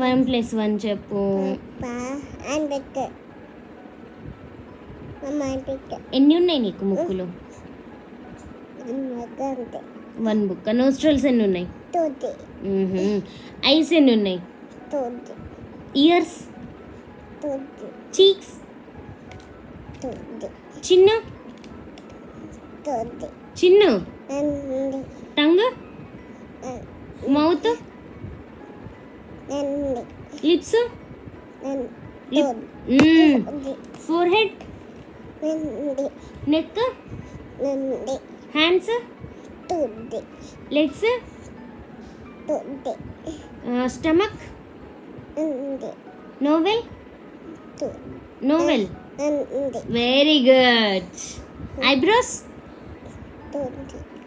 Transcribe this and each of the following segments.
One plus one చెప్పు. ఎన్ని ఉన్నాయి నీకు ముక్కులు? One book. నోస్ట్రల్స్ ఎన్ని ఉన్నాయి? ఐస్ ఎన్ని ఉన్నాయి? Ears? Cheeks? Chin? Chin? Tongue? Mouth? Lips forehead neck hands legs stomach navel navel very good eyebrows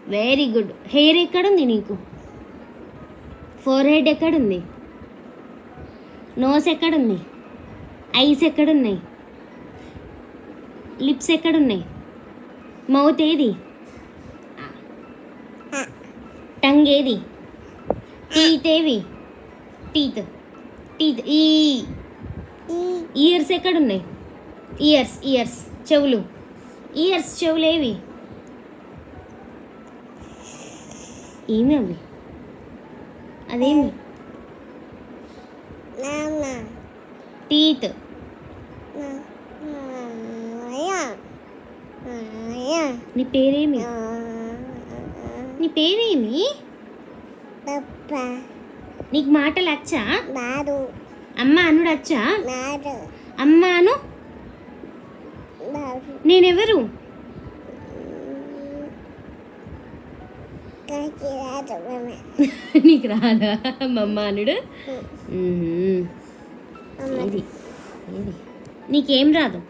very good hair ఎక్కడుంది నీకు? ఫోర్ హెడ్ ఎక్కడుంది నోస్ ఎక్కడుంది ఐస్ ఎక్కడున్నాయి? లిప్స్ ఎక్కడున్నాయి? మౌత్ ఏది? టంగ్ ఏది? టీత్ ఏవి? టీత్. టీత్. ఈ. ఇయర్స్ ఎక్కడున్నాయి? Ears ears. చెవులు. ఇయర్స్ చెవులు ఏవి? ఏమి అవి? అదేమి? టీత్ నా పేరేమి? నీ పేరేమి? నీకు మాటలు వచ్చా? అమ్మ అనుడు వచ్చా? అమ్మ అను? నేనెవరు? నీకు రాదా మమ్మ అనుడు? ఇది ఇది నీకేం రాదు?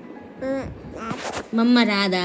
రాదు. మమ్మ రాదా.